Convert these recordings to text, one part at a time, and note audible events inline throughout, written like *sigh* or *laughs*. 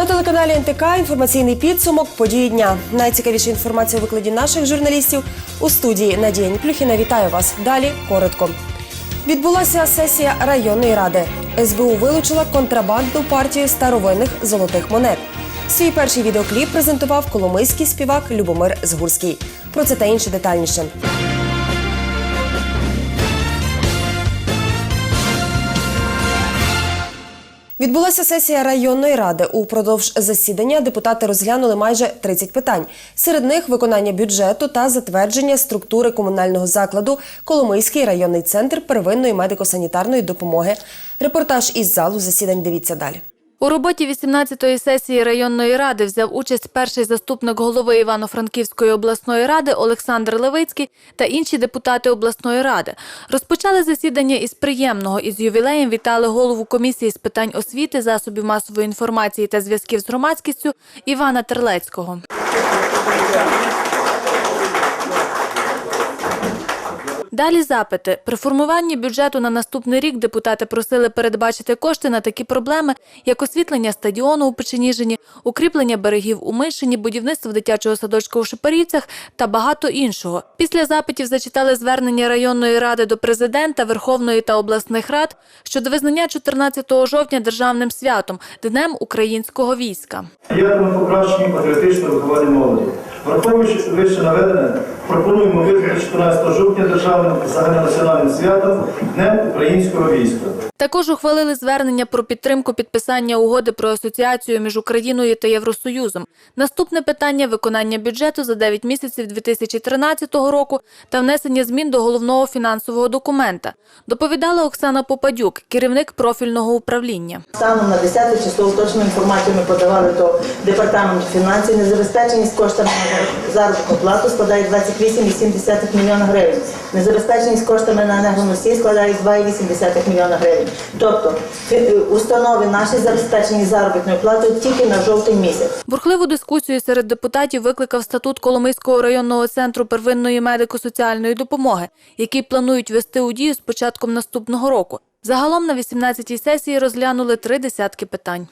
На телеканалі НТК інформаційний підсумок події дня. Найцікавіша інформація у викладі наших журналістів у студії Надія Ніплюхіна. Вітаю вас. Далі коротко. Відбулася сесія районної ради. СБУ вилучила контрабандну партію старовинних золотих монет. Свій перший відеокліп презентував коломийський співак Любомир Згурський. Про це та інше детальніше. Відбулася сесія районної ради. Упродовж засідання депутати розглянули майже 30 питань. Серед них виконання бюджету та затвердження структури комунального закладу Коломийський районний центр первинної медико-санітарної допомоги. Репортаж із залу засідань. Дивіться далі. У роботі 18-ї сесії районної ради взяв участь перший заступник голови Івано-Франківської обласної ради Олександр Левицький та інші депутати обласної ради. Розпочали засідання із приємного із ювілеєм вітали голову комісії з питань освіти, засобів масової інформації та зв'язків з громадськістю Івана Терлецького. Далі запити. При формуванні бюджету на наступний рік депутати просили передбачити кошти на такі проблеми, як освітлення стадіону у Печеніжині, укріплення берегів у Мишині, будівництво дитячого садочка у Шепарівцях та багато іншого. Після запитів зачитали звернення районної ради до президента, Верховної та обласних рад щодо визнання 14 жовтня державним святом Днем українського війська. Діятиме покращення патріотичного виховання молоді. Враховуючи вище наведене, пропонуємо визнати 14 жовтня державним загальнонаціональним святом Днем українського війська. Також ухвалили звернення про підтримку підписання угоди про асоціацію між Україною та Євросоюзом. Наступне питання виконання бюджету за 9 місяців 2013 року та внесення змін до головного фінансового документа. Доповідала Оксана Попадюк, керівник профільного управління. Станом на 10 число уточну інформацію ми подавали до департаменту фінансів. Незабезпеченість коштами на заробітну плату складає 28,7 мільйона гривень. Незабезпеченість коштами на енергоносії складає 2,8 мільйона гривень. Тобто установи наші забезпечені заробітною платою тільки на жовтий місяць. Бурхливу дискусію серед депутатів викликав статут Коломийського районного центру первинної медико-соціальної допомоги, який планують вести у дію з початком наступного року. Загалом на 18-й сесії розглянули три десятки питань.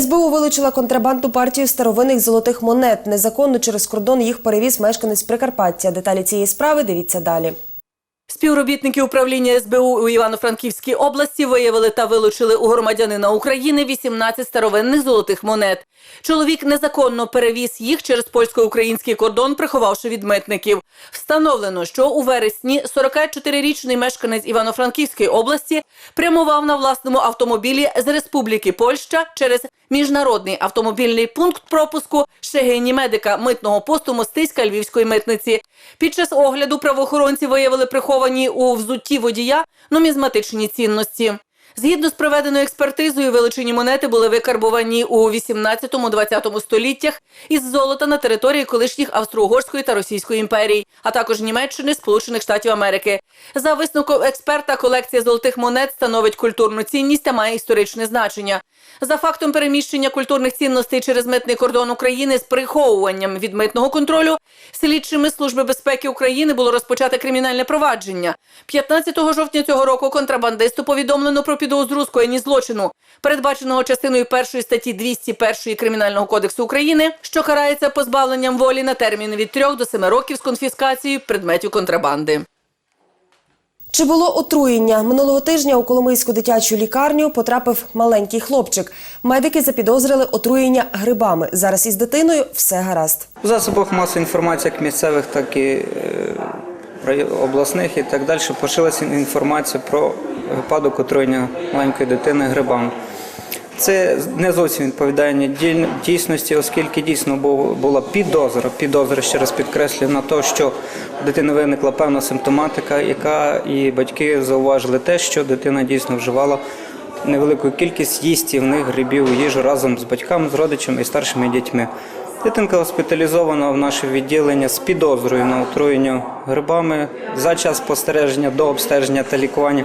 СБУ вилучила контрабандну партію старовинних золотих монет. Незаконно через кордон їх перевіз мешканець Прикарпаття. Деталі цієї справи дивіться далі. Співробітники управління СБУ у Івано-Франківській області виявили та вилучили у громадянина України 18 старовинних золотих монет. Чоловік незаконно перевіз їх через польсько-український кордон, приховавши від митників. Встановлено, що у вересні 44-річний мешканець Івано-Франківської області прямував на власному автомобілі з Республіки Польща через міжнародний автомобільний пункт пропуску Шегині медика митного посту Мостиська Львівської митниці. Під час огляду правоохоронці виявили приховані у взутті водія нумізматичні цінності. Згідно з проведеною експертизою, вилучені монети були викарбовані у 18-20 століттях із золота на території колишніх Австро-Угорської та Російської імперій, а також Німеччини, Сполучених Штатів Америки. За висновком експерта, колекція золотих монет становить культурну цінність та має історичне значення. За фактом переміщення культурних цінностей через митний кордон України з приховуванням від митного контролю, слідчими Служби безпеки України було розпочате кримінальне провадження. 15 жовтня цього року контрабандисту повідомлено про підозру скоєнні злочину, передбаченого частиною першої статті 201 Кримінального кодексу України, що карається позбавленням волі на термін від 3 до 7 років з конфіскацією предметів контрабанди. Чи було отруєння? Минулого тижня у Коломийську дитячу лікарню потрапив маленький хлопчик. Медики запідозрили отруєння грибами. Зараз із дитиною все гаразд. У засобах масової інформації, як місцевих, так і е, обласних і так далі, пошилася інформація про випадок отруєння маленької дитини грибами. Це не зовсім відповідає дійсності, оскільки дійсно бу- була підозра, підозра ще раз підкреслюю, на те, що у дитини виникла певна симптоматика, яка і батьки зауважили те, що дитина дійсно вживала невелику кількість їстівних грибів у їжу разом з батьками, з родичами і старшими дітьми. Дитинка госпіталізована в наше відділення з підозрою на отруєння грибами за час спостереження до обстеження та лікування.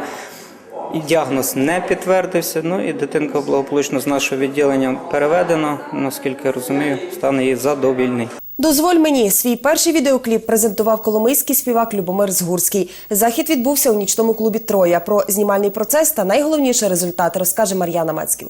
І діагноз не підтвердився. Ну і дитинка благополучно з нашого відділення переведена. Наскільки я розумію, стан її задовільний. Дозволь мені свій перший відеокліп презентував коломийський співак Любомир Згурський. Захід відбувся у нічному клубі Троя. Про знімальний процес та найголовніший результат розкаже Мар'яна Мацьків.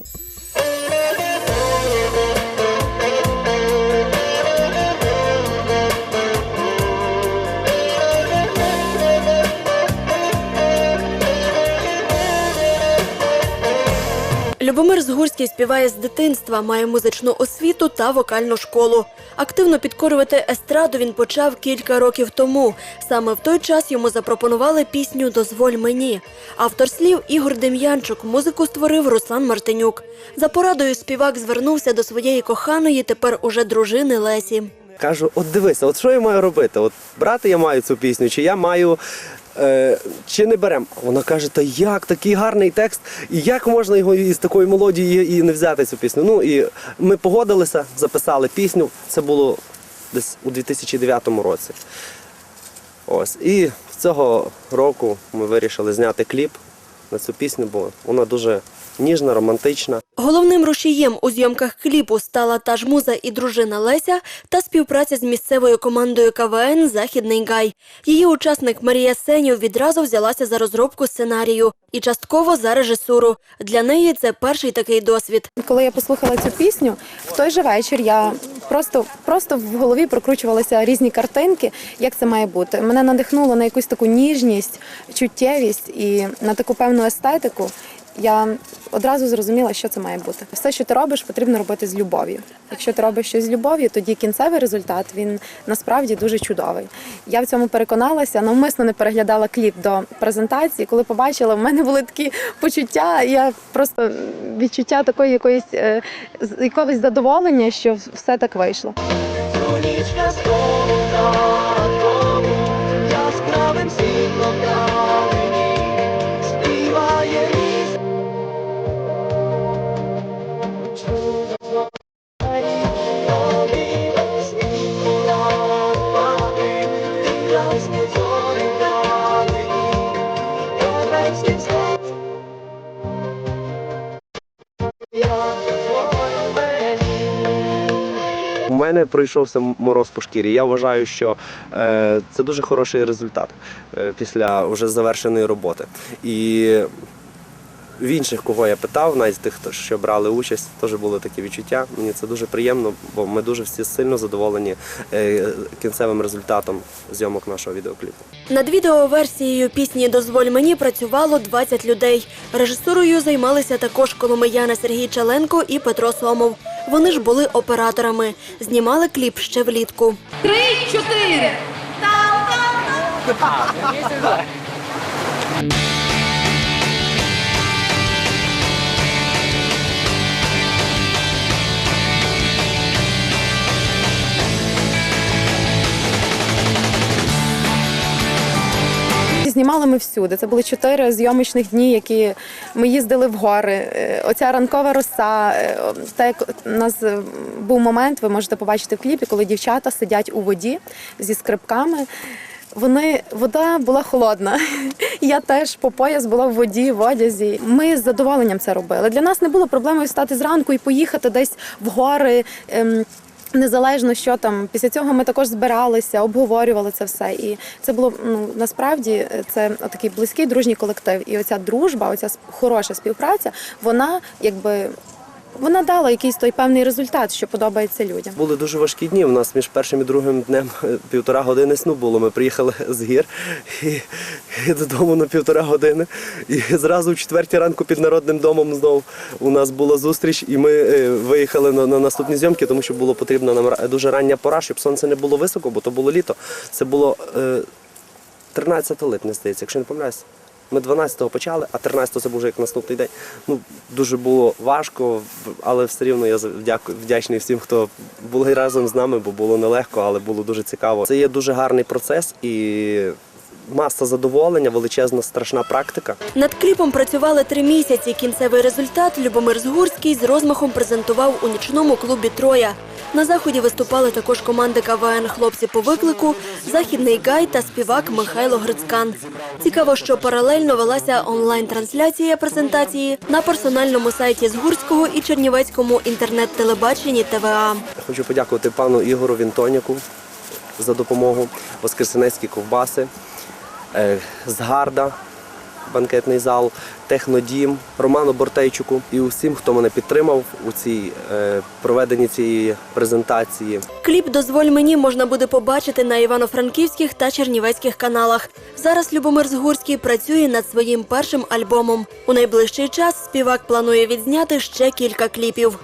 Любомир Згурський співає з дитинства, має музичну освіту та вокальну школу. Активно підкорювати естраду він почав кілька років тому. Саме в той час йому запропонували пісню Дозволь мені. Автор слів Ігор Дем'янчук, музику створив Руслан Мартинюк. За порадою співак звернувся до своєї коханої, тепер уже дружини Лесі. Кажу, от дивися, от що я маю робити? От брати я маю цю пісню, чи я маю. Е, чи не берем? Вона каже, та як такий гарний текст, і як можна його із такої мелодії і не взяти цю пісню? Ну і ми погодилися, записали пісню. Це було десь у 2009 році. Ось. І цього року ми вирішили зняти кліп на цю пісню, бо вона дуже ніжна, романтична. Головним рушієм у зйомках кліпу стала та ж муза і дружина Леся та співпраця з місцевою командою КВН Західний Гай. Її учасник Марія Сенів відразу взялася за розробку сценарію і частково за режисуру. Для неї це перший такий досвід. Коли я послухала цю пісню, в той же вечір я просто, просто в голові прокручувалися різні картинки, як це має бути. Мене надихнуло на якусь таку ніжність, чуттєвість і на таку певну естетику. Я одразу зрозуміла, що це має бути. Все, що ти робиш, потрібно робити з любов'ю. Якщо ти робиш щось з любов'ю, тоді кінцевий результат він насправді дуже чудовий. Я в цьому переконалася, навмисно не переглядала кліп до презентації. Коли побачила, в мене були такі почуття. Я просто відчуття такої якоїсь е, якогось задоволення, що все так вийшло. У мене пройшовся мороз по шкірі. Я вважаю, що е, це дуже хороший результат е, після вже завершеної роботи. І в інших, кого я питав, навіть тих, хто що брали участь, теж були такі відчуття. Мені це дуже приємно, бо ми дуже всі сильно задоволені е, кінцевим результатом зйомок нашого відеокліпу. Над відеоверсією пісні Дозволь мені працювало 20 людей. Режисурою займалися також коломияни Сергій Чаленко і Петро Сомов. Вони ж були операторами. Знімали кліп ще влітку. *laughs* Знімали ми всюди. Це були чотири зйомочних дні, які ми їздили в гори. Е, Оця ранкова роса. е, Так як у нас е, був момент, ви можете побачити в кліпі, коли дівчата сидять у воді зі скрипками. Вони вода була холодна. *laughs* Я теж по пояс була в воді, в одязі. Ми з задоволенням це робили. Для нас не було проблемою встати зранку і поїхати десь в гори. Незалежно що там, після цього ми також збиралися, обговорювали це все. І це було ну насправді е, це такий близький дружній колектив. І оця дружба, оця хороша співпраця, вона якби вона дала якийсь той певний результат, що подобається людям. Були дуже важкі дні. У нас між першим і другим днем е, *laughs* півтора години сну було. Ми приїхали з гір і, і додому на півтора години. І зразу в четвертій ранку під народним домом знов у нас була зустріч, і ми е, виїхали на, на наступні зйомки, тому що було потрібно нам дуже рання пора, щоб сонце не було високо, бо то було літо. Це було е, 13 липня, здається, якщо не помиляюсь. Ми 12-го почали, а 13-го це був вже як наступний день. Ну, дуже було важко, але все рівно я вдячний всім, хто були разом з нами, бо було нелегко, але було дуже цікаво. Це є дуже гарний процес і маса задоволення, величезна страшна практика. Над кліпом працювали три місяці. Кінцевий результат Любомир Згурський з розмахом презентував у нічному клубі Троя. На заході виступали також команди КВН Хлопці по виклику, Західний Гай та співак Михайло Грицькан. Цікаво, що паралельно велася онлайн-трансляція презентації на персональному сайті Згурського і Чернівецькому інтернет-телебаченні ТВА. Хочу подякувати пану Ігору Вінтоняку за допомогу, Воскресенецькі ковбаси, Згарда, банкетний зал, технодім, Роману Бортейчуку і усім, хто мене підтримав у цій е, проведенні цієї презентації. Кліп Дозволь мені можна буде побачити на івано-франківських та чернівецьких каналах. Зараз Любомир Згурський працює над своїм першим альбомом. У найближчий час співак планує відзняти ще кілька кліпів.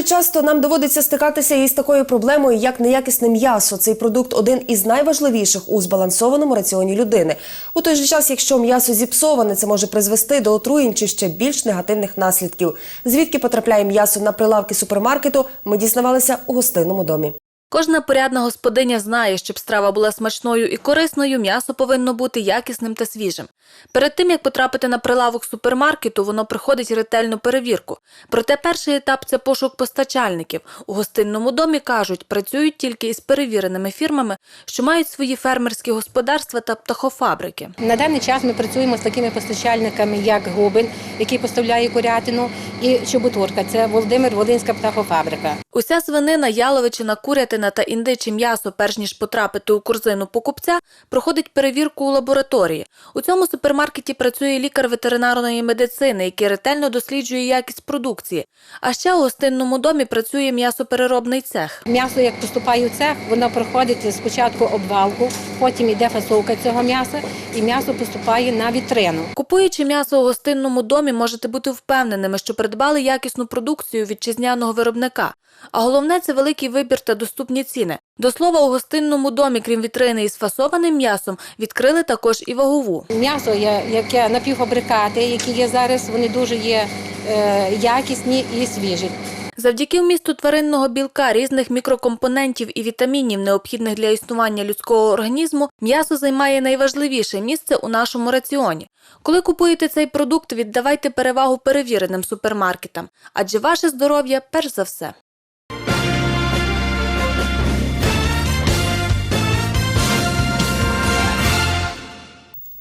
Доволі часто нам доводиться стикатися із такою проблемою, як неякісне м'ясо. Цей продукт один із найважливіших у збалансованому раціоні людини. У той же час, якщо м'ясо зіпсоване, це може призвести до отруєнь чи ще більш негативних наслідків. Звідки потрапляє м'ясо на прилавки супермаркету, ми дізнавалися у гостинному домі. Кожна порядна господиня знає, щоб страва була смачною і корисною, м'ясо повинно бути якісним та свіжим. Перед тим як потрапити на прилавок супермаркету, воно проходить ретельну перевірку. Проте перший етап це пошук постачальників. У гостинному домі кажуть, працюють тільки із перевіреними фірмами, що мають свої фермерські господарства та птахофабрики. На даний час ми працюємо з такими постачальниками, як Губин, який поставляє курятину, і Чоботурка. Це Володимир Волинська птахофабрика. Уся свинина, яловичина, курятина та індиче м'ясо, перш ніж потрапити у корзину покупця, проходить перевірку у лабораторії. У цьому супермаркеті працює лікар ветеринарної медицини, який ретельно досліджує якість продукції. А ще у гостинному домі працює м'ясопереробний цех. М'ясо, як поступає у цех, воно проходить спочатку обвалку, потім йде фасовка цього м'яса, і м'ясо поступає на вітрину. Купуючи м'ясо у гостинному домі, можете бути впевненими, що придбали якісну продукцію вітчизняного виробника. А головне це великий вибір та доступні ціни. До слова, у гостинному домі, крім вітрини із фасованим м'ясом, відкрили також і вагову. М'ясо, яке напівфабрикати, які є зараз, вони дуже є е, якісні і свіжі. Завдяки вмісту тваринного білка, різних мікрокомпонентів і вітамінів, необхідних для існування людського організму, м'ясо займає найважливіше місце у нашому раціоні. Коли купуєте цей продукт, віддавайте перевагу перевіреним супермаркетам, адже ваше здоров'я перш за все.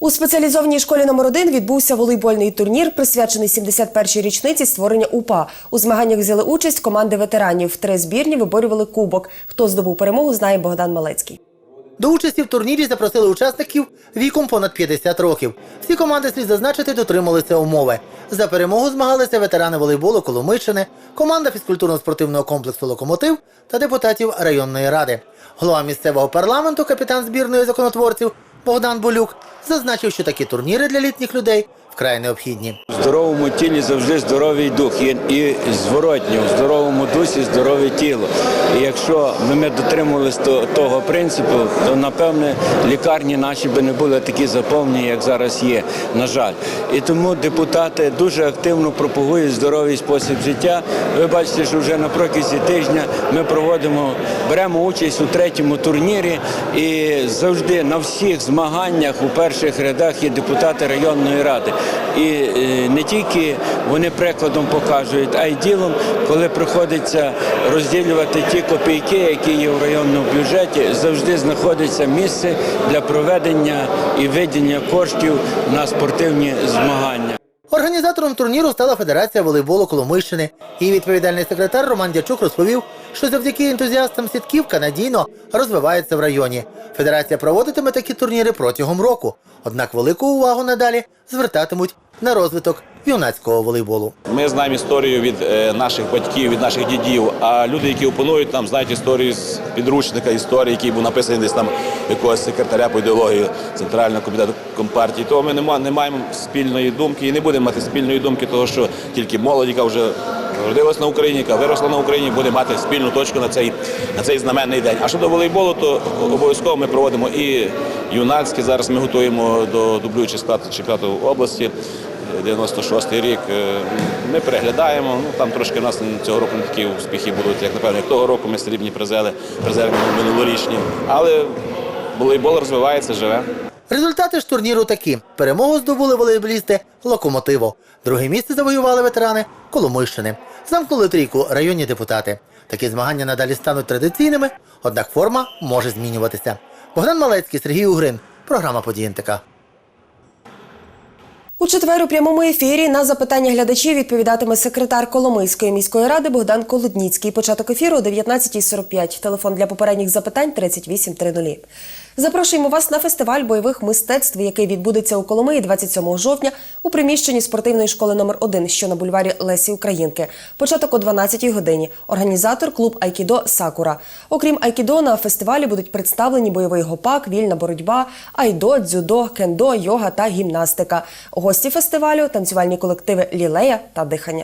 У спеціалізованій школі номер 1 відбувся волейбольний турнір, присвячений 71-й річниці створення УПА. У змаганнях взяли участь команди ветеранів. Три збірні виборювали кубок. Хто здобув перемогу, знає Богдан Малецький. До участі в турнірі запросили учасників віком понад 50 років. Всі команди слід зазначити дотрималися умови. За перемогу змагалися ветерани волейболу Коломийщини, команда фізкультурно-спортивного комплексу Локомотив та депутатів районної ради. Голова місцевого парламенту, капітан збірної законотворців Богдан Болюк зазначив, що такі турніри для літніх людей вкрай необхідні. В здоровому тілі завжди здоровий дух. І, і зворотньо, в здоровому дусі здорове тіло. І якщо би ми дотримувалися то- того принципу, то напевне лікарні наші би не були такі заповнені, як зараз є, на жаль. І тому депутати дуже активно пропагують здоровий спосіб життя. Ви бачите, що вже на протязі тижня ми проводимо, беремо участь у третьому турнірі і завжди на всіх змаганнях у перших рядах є депутати районної ради. І е, не тільки вони прикладом показують, а й ділом, коли приходиться розділювати ті копійки, які є в районному бюджеті, завжди знаходиться місце для проведення і виділення коштів на спортивні змагання. Організатором турніру стала Федерація волейболу Коломийщини. Її відповідальний секретар Роман Дячук розповів, що завдяки ентузіастам сітківка надійно розвивається в районі. Федерація проводитиме такі турніри протягом року. Однак велику увагу надалі звертатимуть на розвиток юнацького волейболу. Ми знаємо історію від е, наших батьків, від наших дідів. А люди, які опонують нам, знають історію з підручника історії, який був написаний десь там якогось секретаря по ідеології Центрального комітету компартії. Тому ми не маємо спільної думки і не будемо мати спільної думки, того що тільки молодь, яка вже родилась на Україні, яка виросла на Україні, буде мати спільну точку на цей, на цей знаменний день. А щодо волейболу, то обов'язково ми проводимо і юнацькі. Зараз ми готуємо до дублюючий склад чемпіонату області. 96-й рік. Е, Ми переглядаємо. Ну там трошки у нас цього року не такі успіхи будуть, як напевно, як того року ми срібні призери, призери минулорічні. Але волейбол розвивається, живе. Результати ж турніру такі: перемогу здобули волейболісти Локомотиво. Друге місце завоювали ветерани Коломийщини. Замкнули трійку районні депутати. Такі змагання надалі стануть традиційними, однак форма може змінюватися. Богдан Малецький, Сергій Угрин. Програма «Події НТК». У четвер у прямому ефірі на запитання глядачів відповідатиме секретар Коломийської міської ради Богдан Колодніцький. Початок ефіру о 19.45. Телефон для попередніх запитань 3830. Запрошуємо вас на фестиваль бойових мистецтв, який відбудеться у Коломиї 27 жовтня у приміщенні спортивної школи номер 1 що на бульварі Лесі Українки. Початок о 12-й годині. Організатор клуб Айкідо Сакура. Окрім Айкідо, на фестивалі будуть представлені бойовий гопак, вільна боротьба, айдо, дзюдо, кендо, йога та гімнастика. Гості фестивалю танцювальні колективи Лілея та дихання.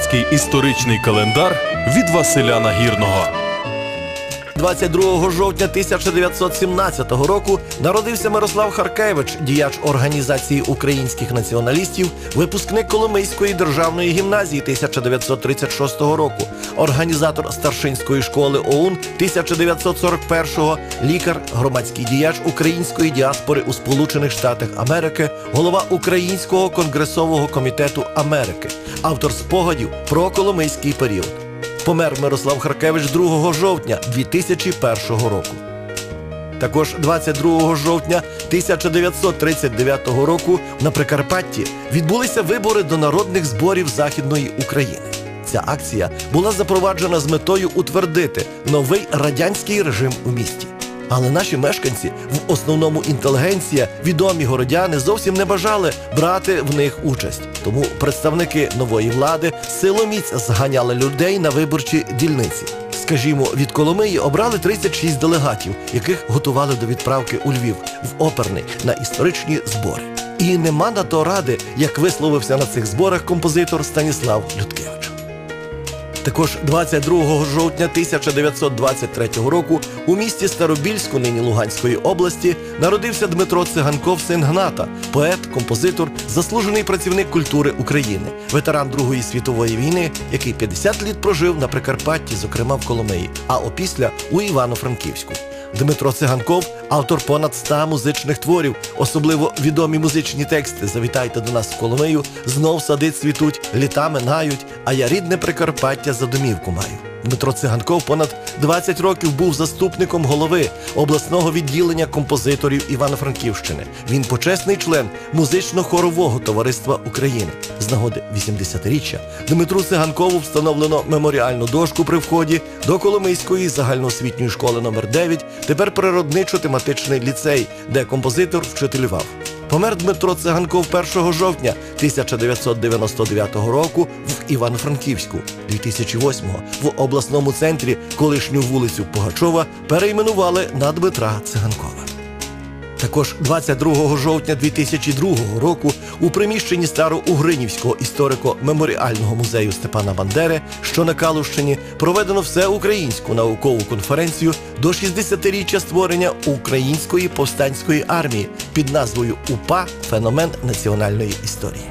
Прикарпатський історичний календар від Василя Нагірного. 22 жовтня 1917 року народився Мирослав Харкевич, діяч організації українських націоналістів, випускник Коломийської державної гімназії 1936 року, організатор старшинської школи ОУН 1941-го, лікар, громадський діяч української діаспори у Сполучених Штатах Америки, голова Українського конгресового комітету Америки, автор спогадів про Коломийський період. Помер Мирослав Харкевич 2 жовтня 2001 року. Також 22 жовтня 1939 року на Прикарпатті відбулися вибори до народних зборів Західної України. Ця акція була запроваджена з метою утвердити новий радянський режим у місті. Але наші мешканці, в основному інтелігенція, відомі городяни, зовсім не бажали брати в них участь. Тому представники нової влади силоміць зганяли людей на виборчі дільниці. Скажімо, від Коломиї обрали 36 делегатів, яких готували до відправки у Львів в оперний на історичні збори. І нема на то ради, як висловився на цих зборах композитор Станіслав Людкевич. Також 22 жовтня 1923 року у місті Старобільську, нині Луганської області, народився Дмитро Циганков, син Гната, поет, композитор, заслужений працівник культури України, ветеран Другої світової війни, який 50 літ прожив на Прикарпатті, зокрема в Коломиї, а опісля у Івано-Франківську. Дмитро Циганков автор понад ста музичних творів, особливо відомі музичні тексти. Завітайте до нас в Коломию, знов сади цвітуть, літа минають, а я рідне Прикарпаття за домівку маю. Дмитро Циганков понад 20 років був заступником голови обласного відділення композиторів Івано-Франківщини. Він почесний член музично-хорового товариства України. З нагоди 80-річчя Дмитру Циганкову встановлено меморіальну дошку при вході до Коломийської загальноосвітньої школи номер 9 тепер природничо-тематичний ліцей, де композитор вчителював. Помер Дмитро Циганков 1 жовтня 1999 року в Івано-Франківську. 2008-го в обласному центрі колишню вулицю Пугачова перейменували на Дмитра Циганкова. Також 22 жовтня 2002 року у приміщенні Староугринівського історико-меморіального музею Степана Бандери, що на Калущині, проведено всеукраїнську наукову конференцію до 60-річчя створення української повстанської армії під назвою УПА Феномен національної історії.